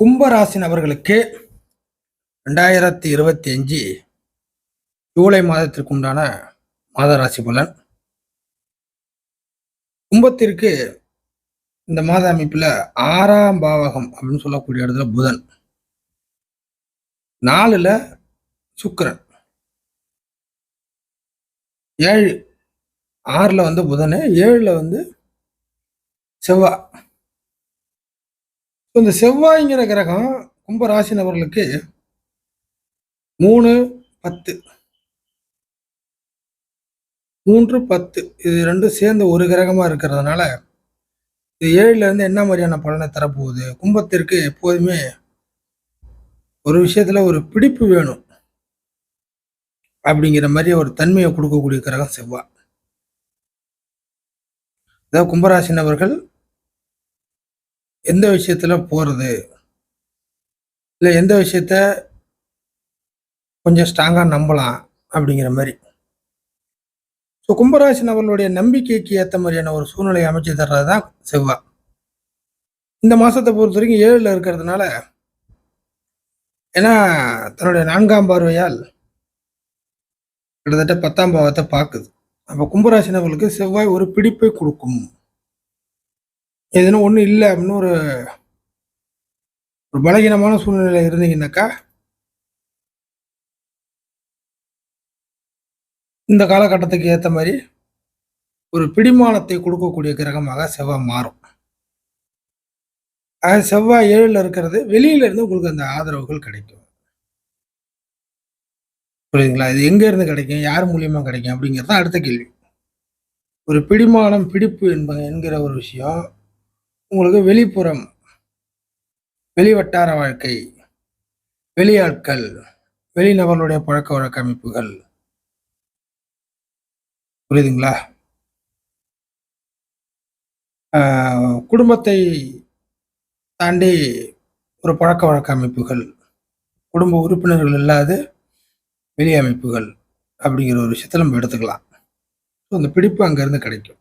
கும்பராசி நபர்களுக்கு ரெண்டாயிரத்தி இருபத்தி அஞ்சு ஜூலை மாதத்திற்கு உண்டான மாத ராசி பலன். கும்பத்திற்கு இந்த மாத அமைப்பில் ஆறாம் பாவகம் அப்படின்னு சொல்லக்கூடிய இடத்துல புதன். நாலுல சுக்கரன். ஏழு ஆறில் வந்து புதன் ஏழில் வந்து செவ்வாய் இந்த செவ்வாய்ங்கிற கிரகம் கும்பராசி நபர்களுக்கு மூணு பத்து. மூன்று பத்து. இது ரெண்டும் சேர்ந்து ஒரு கிரகமாக இருக்கிறதுனால இது ஏழுலேருந்து என்ன மாதிரியான பலனை தரப்போகுது? கும்பத்திற்கு எப்போதுமே ஒரு விஷயத்தில் ஒரு பிடிப்பு வேணும். அப்படிங்கிற மாதிரி ஒரு தன்மையை கொடுக்கக்கூடிய கிரகம் செவ்வாய். அதாவது கும்பராசி நபர்கள் எந்த விஷயத்தில் போகிறது இல்லை எந்த விஷயத்த கொஞ்சம் ஸ்ட்ராங்காக நம்பலாம் அப்படிங்கிற மாதிரி. ஸோ கும்பராசி நபர்களுடைய நம்பிக்கைக்கு ஏற்ற மாதிரியான ஒரு சூழ்நிலையை அமைச்சு தர்றது தான் செவ்வாய் இந்த மாதத்தை பொறுத்த வரைக்கும் ஏழில் இருக்கிறதுனால ஏன்னா தன்னுடைய நான்காம் பார்வையால் கிட்டத்தட்ட பத்தாம் பாவத்தை பார்க்குது. அப்போ கும்பராசி நபர்களுக்கு செவ்வாய் ஒரு பிடிப்பை கொடுக்கும். எதுனா ஒன்றும் இல்லை அப்படின்னு ஒரு ஒரு பலகீனமான சூழ்நிலை இருந்தீங்கன்னாக்கா இந்த காலகட்டத்துக்கு ஏற்ற மாதிரி ஒரு பிடிமானத்தை கொடுக்கக்கூடிய கிரகமாக செவ்வாய் மாறும். ஆக செவ்வாய் ஏழில் இருக்கிறது வெளியில இருந்து உங்களுக்கு அந்த ஆதரவுகள் கிடைக்கும். புரியுதுங்களா? இது எங்க இருந்து கிடைக்கும்? யார் மூலியமா கிடைக்கும்? அப்படிங்கிறது தான் அடுத்த கேள்வி. ஒரு பிடிமானம் பிடிப்பு என்ப என்கிற ஒரு விஷயம் உங்களுக்கு வெளிப்புறம் வெளிவட்டார வாழ்க்கை வெளியாட்கள் வெளிநபர்களுடைய பழக்க வழக்க அமைப்புகள். புரியுதுங்களா? குடும்பத்தை தாண்டி ஒரு பழக்க வழக்க அமைப்புகள் குடும்ப உறுப்பினர்கள் இல்லாத வெளி அமைப்புகள் அப்படிங்கிற ஒரு விஷயத்தை நம்ம எடுத்துக்கலாம். ஸோ அந்த பிடிப்பு அங்கேருந்து கிடைக்கும்.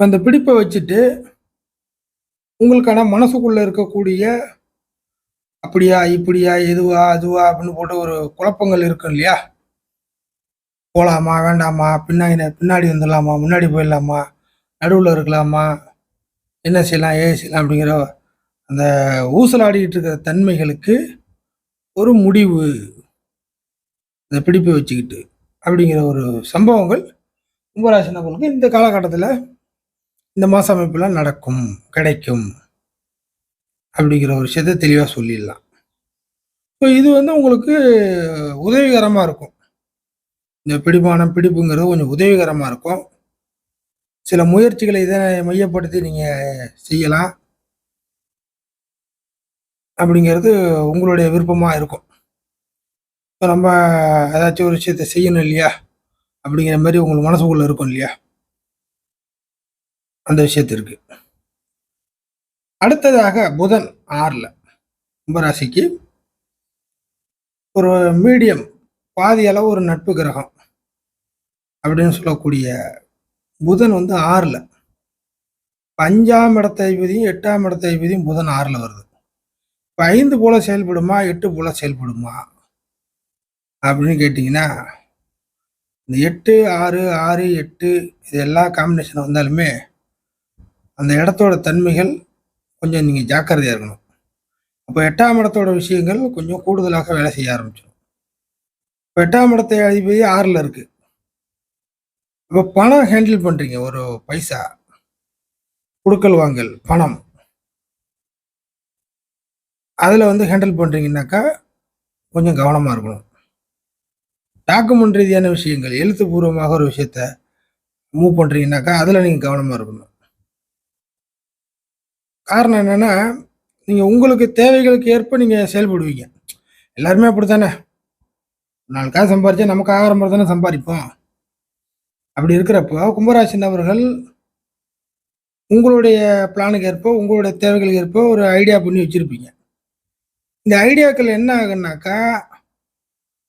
அந்த பிடிப்பை வச்சுட்டு உங்களுக்கான மனசுக்குள்ள இருக்கக்கூடிய அப்படியா இப்படியா எதுவா அதுவா அப்படின்னு போட்டு ஒரு குழப்பங்கள் இருக்கும் இல்லையா? போகலாமா வேண்டாமா பின்னாடி பின்னாடி வந்துடலாமா முன்னாடி போயிடலாமா நடுவில் இருக்கலாமா என்ன செய்யலாம் ஏ செய்யலாம் அப்படிங்கிற அந்த ஊசலாடிக்கிட்டு இருக்கிற தன்மைகளுக்கு ஒரு முடிவு. அந்த பிடிப்பை வச்சுக்கிட்டு அப்படிங்கிற ஒரு சம்பவங்கள் கும்பராசி நபர்களுக்கு இந்த காலகட்டத்தில் இந்த மாதம் அமைப்பில் நடக்கும் கிடைக்கும் அப்படிங்கிற ஒரு விஷயத்தை தெளிவாக சொல்லிடலாம். ஸோ இது வந்து உங்களுக்கு உதவிகரமாக இருக்கும். இந்த பிடிமானம் பிடிப்புங்கிறது கொஞ்சம் உதவிகரமாக இருக்கும். சில முயற்சிகளை இதை மையப்படுத்தி நீங்கள் செய்யலாம். அப்படிங்கிறது உங்களுடைய விருப்பமாக இருக்கும். இப்போ நம்ம ஏதாச்சும் ஒரு விஷயத்த செய்யணும் இல்லையா? அப்படிங்கிற மாதிரி உங்களுக்கு மனசுக்குள்ளே இருக்கும் இல்லையா? அந்த விஷயத்திற்கு. அடுத்ததாக புதன் ஆறில் கும்பராசிக்கு ஒரு மீடியம் பாதி அளவு ஒரு நட்பு கிரகம் அப்படின்னு சொல்லக்கூடிய புதன் வந்து ஆறில். அஞ்சாம் இடத்த அதிபதியும் எட்டாம் இடத்த அதிபதியும் புதன் ஆறில் வருது. இப்போ ஐந்து போல செயல்படுமா எட்டு போல செயல்படுமா அப்படின்னு கேட்டிங்கன்னா இந்த எட்டு ஆறு ஆறு எட்டு இது எல்லா காம்பினேஷன் வந்தாலுமே அந்த இடத்தோட தன்மைகள் கொஞ்சம் நீங்கள் ஜாக்கிரதையாக இருக்கணும். அப்போ எட்டாம் இடத்தோட விஷயங்கள் கொஞ்சம் கூடுதலாக வேலை செய்ய ஆரம்பிச்சிடும் இப்போ எட்டாம் இடத்தை அதிபதி ஆறில் இருக்குது இப்போ பணம் ஹேண்டில் பண்ணுறீங்க ஒரு பைசா கொடுக்கல் வாங்கல் பணம். அதில் வந்து ஹேண்டில் பண்ணுறீங்கன்னாக்கா கொஞ்சம் கவனமாக இருக்கணும். டாக்குமெண்ட் ரீதியான விஷயங்கள் எழுத்துப்பூர்வமாக ஒரு விஷயத்த மூவ் பண்ணுறீங்கன்னாக்கா அதில் நீங்கள் கவனமாக இருக்கணும். காரணம் என்னென்னா நீங்கள் உங்களுக்கு தேவைகளுக்கு ஏற்ப நீங்கள் செயல்படுவீங்க. எல்லாருமே அப்படித்தானே? நாலு காசு சம்பாரிச்சா நமக்கு ஆகிற மாதிரி தானே சம்பாதிப்போம். அப்படி இருக்கிறப்போ கும்பராசி நபர்கள் உங்களுடைய பிளானுக்கு ஏற்ப உங்களுடைய தேவைகளுக்கு ஏற்ப ஒரு ஐடியா பண்ணி வச்சுருப்பீங்க. இந்த ஐடியாக்கள் என்ன ஆகுனாக்கா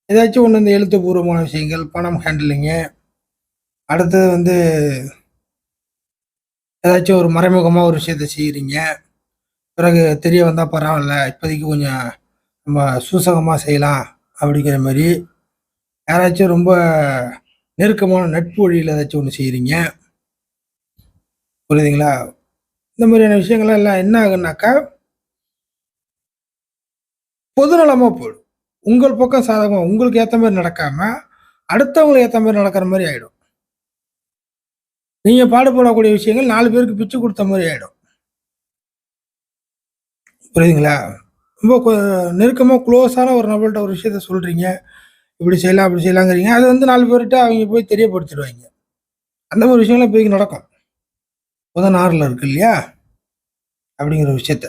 ஏதாச்சும் ஒன்று இந்த எழுத்துப்பூர்வமான விஷயங்கள் பணம் ஹேண்டிலிங்கு அடுத்தது வந்து ஏதாச்சும் ஒரு மறைமுகமாக ஒரு விஷயத்த செய்கிறீங்க பிறகு தெரிய வந்தால் பரவாயில்ல இப்போதைக்கு கொஞ்சம் நம்ம சூசகமாக செய்யலாம் அப்படிங்கிற மாதிரி. யாராச்சும் ரொம்ப நெருக்கமான நட்பு வழியில் ஏதாச்சும் ஒன்று செய்கிறீங்க புரியுதுங்களா? இந்த மாதிரியான விஷயங்கள்லாம் எல்லாம் என்ன ஆகுனாக்கா பொதுநலமாக போயிடும். உங்கள் பக்கம் சாதகமாக உங்களுக்கு ஏற்ற மாதிரி நடக்காமல் அடுத்தவங்களுக்கு ஏற்ற மாதிரி நடக்கிற மாதிரி ஆகிடும் நீங்கள் பாடுபடக்கூடிய விஷயங்கள் நாலு பேருக்கு பிச்சு கொடுத்த மாதிரி ஆகிடும் புரியுதுங்களா? ரொம்ப நெருக்கமாக க்ளோஸான ஒரு நபர்கிட்ட ஒரு விஷயத்த சொல்கிறீங்க இப்படி செய்யலாம் அப்படி செய்யலாங்கிறீங்க. அது வந்து நாலு பேர்கிட்ட அவங்க போய் தெரியப்படுத்திடுவாங்க. அந்த மாதிரி விஷயங்கள்லாம் போய் நடக்கும். புதன் ஆறில் இருக்கு இல்லையா? அப்படிங்கிற விஷயத்த.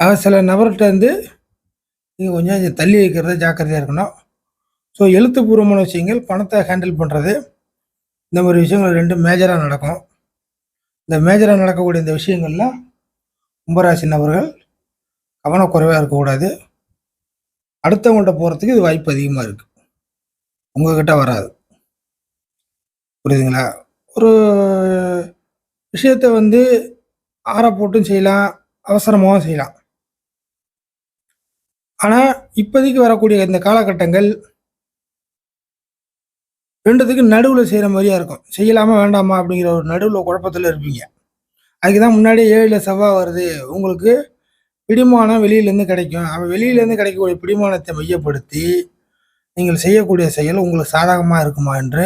ஆக சில நபர்கிட்ட வந்து நீங்கள் கொஞ்சம் தள்ளி வைக்கிறத ஜாக்கிரதையாக இருக்கணும். ஸோ எழுத்துப்பூர்வமான விஷயங்கள் பணத்தை ஹேண்டில் பண்ணுறது இந்த மாதிரி விஷயங்கள் ரெண்டு மேஜராக நடக்கும். இந்த மேஜராக நடக்கக்கூடிய இந்த விஷயங்கள்லாம் கும்பராசி நபர்கள் கவனக்குறைவாக இருக்கக்கூடாது. அடுத்தவங்கள்ட்ட போகிறதுக்கு இது வாய்ப்பு அதிகமாக இருக்குது உங்கள்கிட்ட வராது. புரியுதுங்களா? ஒரு விஷயத்த வந்து ஆற போட்டும் செய்யலாம் அவசரமாகவும் செய்யலாம். ஆனால் இப்போதைக்கு வரக்கூடிய இந்த காலகட்டங்கள் ரெண்டுத்துக்கு நடுவில் செய்கிற மாதிரியா இருக்கும். செய்யலாமா வேண்டாமா அப்படிங்கிற ஒரு நடுவில் குழப்பத்தில் இருப்பீங்க. அதுக்கு தான் முன்னாடியே ஏழில் செவ்வாய் வருது. உங்களுக்கு பிடிமானம் வெளியிலேருந்து கிடைக்கும். அவன் வெளியிலேருந்து கிடைக்கக்கூடிய பிடிமானத்தை மையப்படுத்தி நீங்கள் செய்யக்கூடிய செயல் உங்களுக்கு சாதகமாக இருக்குமா என்று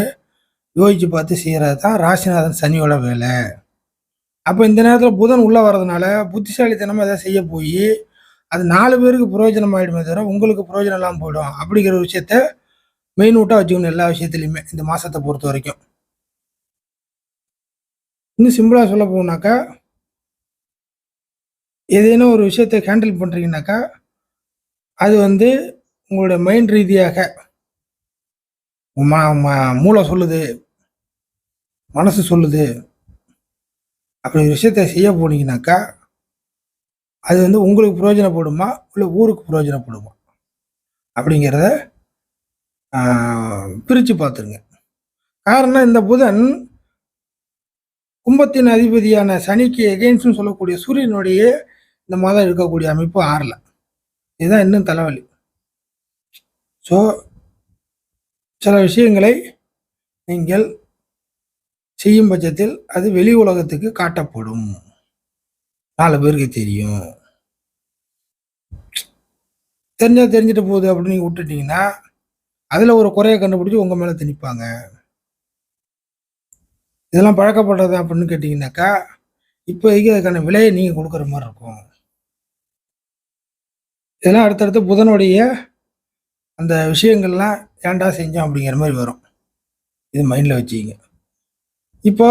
யோசித்து பார்த்து செய்கிறது தான் ராசிநாதன் சனியோட வேலை. அப்போ இந்த நேரத்தில் புதன் உள்ளே வர்றதுனால புத்திசாலித்தனமாக எதாவது செய்ய போய் அது நாலு பேருக்கு பிரயோஜனம் ஆகிடுமே தவிர உங்களுக்கு பிரயோஜனம் இல்லாமல் போயிடும் அப்படிங்கிற விஷயத்த மெயின் ஊட்டாக வச்சுக்கணும் எல்லா விஷயத்துலையுமே இந்த மாதத்தை பொறுத்த வரைக்கும். இன்னும் சிம்பிளாக சொல்ல போனாக்கா ஏதேனும் ஒரு விஷயத்தை ஹேண்டில் பண்ணுறீங்கனாக்கா அது வந்து உங்களுடைய மைண்ட் ரீதியாக ம- மூளை சொல்லுது மனசு சொல்லுது அப்படி ஒரு விஷயத்தை செய்ய போனீங்கனாக்கா அது வந்து உங்களுக்கு பிரயோஜனப்படுமா இல்லை ஊருக்கு பிரயோஜனப்படுமா அப்படிங்கிறத பிரித்து பார்த்துருங்க. காரணம் இந்த புதன் கும்பத்தின் அதிபதியான சனிக்கு எகெயின்ஸ்னு சொல்லக்கூடிய சூரியனுடைய இந்த மாதம் இருக்கக்கூடிய அமைப்பு ஆறல. இதுதான் இன்னும் தலைவலி. ஸோ சில விஷயங்களை நீங்கள் செய்யும் பட்சத்தில் அது வெளி உலகத்துக்கு காட்டப்படும். நாலு பேருக்கு தெரியும். தெரிஞ்சால் தெரிஞ்சுட்டு போகுது அப்படின்னு நீங்கள் விட்டுட்டீங்கன்னா அதில் ஒரு குறையை கண்டுபிடிச்சி உங்கள் மேலே திணிப்பாங்க. இதெல்லாம் பழக்கப்படுறது அப்படின்னு கேட்டிங்கனாக்கா இப்போதைக்கு அதுக்கான விலையை நீங்கள் கொடுக்குற மாதிரி இருக்கும். இதெல்லாம் அடுத்தடுத்து புதனுடைய அந்த விஷயங்கள்லாம் ஏன்டா செஞ்சோம் அப்படிங்கிற மாதிரி வரும். இது மைண்டில் வச்சுக்கிங்க. இப்போ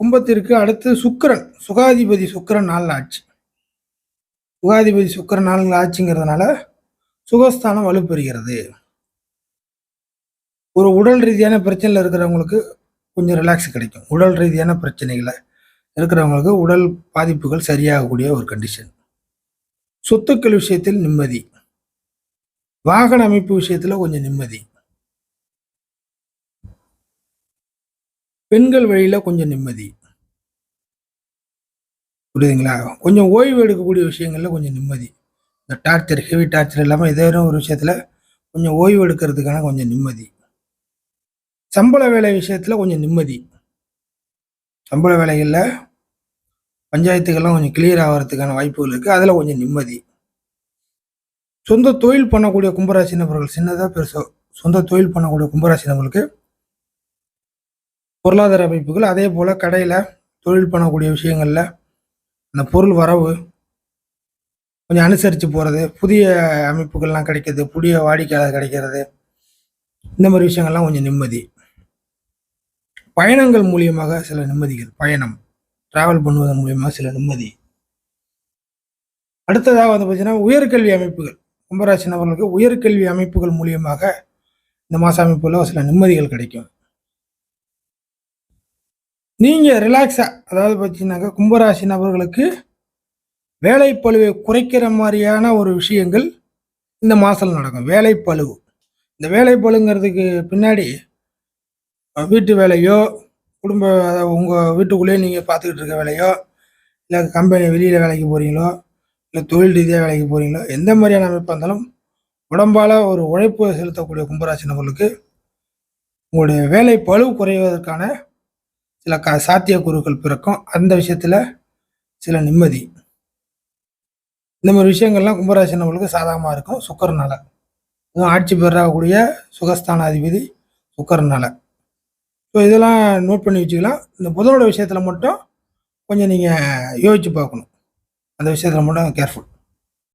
கும்பத்திற்கு அடுத்து சுக்கிரன் சுகாதிபதி சுக்கிரன் நாளில் ஆச்சு. சுகாதிபதி சுக்கிரன் நாளில் ஆச்சுங்கிறதுனால சுகஸ்தானம் வலுப்பெறுகிறது. ஒரு உடல் ரீதியான பிரச்சனையில் இருக்கிறவங்களுக்கு கொஞ்சம் ரிலாக்ஸ் கிடைக்கும். உடல் ரீதியான பிரச்சனைகளை இருக்கிறவங்களுக்கு உடல் பாதிப்புகள் சரியாகக்கூடிய ஒரு கண்டிஷன் சொத்துக்கள் விஷயத்தில் நிம்மதி. வாகன அமைப்பு விஷயத்தில் கொஞ்சம் நிம்மதி. பெண்கள் வழியில் கொஞ்சம் நிம்மதி. புரியுதுங்களா? கொஞ்சம் ஓய்வு எடுக்கக்கூடிய விஷயங்களில் கொஞ்சம் நிம்மதி. இந்த டார்ச்சர் ஹெவி டார்ச்சர் இல்லாமல் ஏதோ ஒரு விஷயத்தில் கொஞ்சம் ஓய்வு எடுக்கிறதுக்கான கொஞ்சம் நிம்மதி. சம்பள வேலை விஷயத்தில் கொஞ்சம் நிம்மதி. சம்பள வேலைகளில் பஞ்சாயத்துக்கெல்லாம் கொஞ்சம் கிளியர் ஆகிறதுக்கான வாய்ப்புகள் இருக்குது அதில் கொஞ்சம் நிம்மதி. சொந்த தொழில் பண்ணக்கூடிய கும்பராசி நபர்கள் சின்னதாக பெருசோ சொந்த தொழில் பண்ணக்கூடிய கும்பராசி நபர்களுக்கு பொருளாதார அமைப்புகள் அதே போல் கடையில் தொழில் பண்ணக்கூடிய விஷயங்களில் அந்த பொருள் வரவு கொஞ்சம் அனுசரித்து போகிறது புதிய அமைப்புகள்லாம் கிடைக்கிறது புதிய வாடிக்கையாளர் கிடைக்கிறது இந்த மாதிரி விஷயங்கள்லாம் கொஞ்சம் நிம்மதி. பயணங்கள் மூலியமாக சில நிம்மதிகள் பயணம் டிராவல் பண்ணுவதன் மூலியமாக சில நிம்மதி. அடுத்ததாக வந்து பார்த்தீங்கன்னா உயர்கல்வி அமைப்புகள். கும்பராசி நபர்களுக்கு உயர்கல்வி அமைப்புகள் மூலியமாக இந்த மாச அமைப்புல சில நிம்மதிகள் கிடைக்கும். நீங்கள் ரிலாக்ஸாக அதாவது பார்த்தீங்கன்னாக்கா கும்பராசி நபர்களுக்கு வேலைப்பளுவை குறைக்கிற மாதிரியான ஒரு விஷயங்கள் இந்த மாசம் நடக்கும். வேலைப்பளு இந்த வேலைப்பளுங்கிறதுக்கு பின்னாடி வீட்டு வேலையோ குடும்ப உங்கள் வீட்டுக்குள்ளேயே நீங்கள் பார்த்துக்கிட்டு இருக்க வேலையோ இல்லை கம்பெனி வெளியில் வேலைக்கு போகிறீங்களோ இல்லை தொழில் ரீதியாக வேலைக்கு போகிறீங்களோ எந்த மாதிரியான அமைப்பாக இருந்தாலும் உடம்பால் ஒரு உழைப்பு செலுத்தக்கூடிய கும்பராசி நபர்களுக்கு உங்களுடைய வேலை பளு குறைவதற்கான சில க சாத்தியக்கூறுகள் பிறக்கும். அந்த விஷயத்தில் சில நிம்மதி. இந்த மாதிரி விஷயங்கள்லாம் கும்பராசி நபர்களுக்கு சாதகமாக இருக்கும். சுக்கரனால. இதுவும் ஆட்சி பெறக்கூடிய சுகஸ்தானாதிபதி சுக்கரனால. ஸோ இதெல்லாம் நோட் பண்ணி வச்சுக்கலாம். இந்த புதனோட விஷயத்தில் மட்டும் கொஞ்சம் நீங்கள் யோசித்து பார்க்கணும். அந்த விஷயத்தில் மட்டும் கேர்ஃபுல்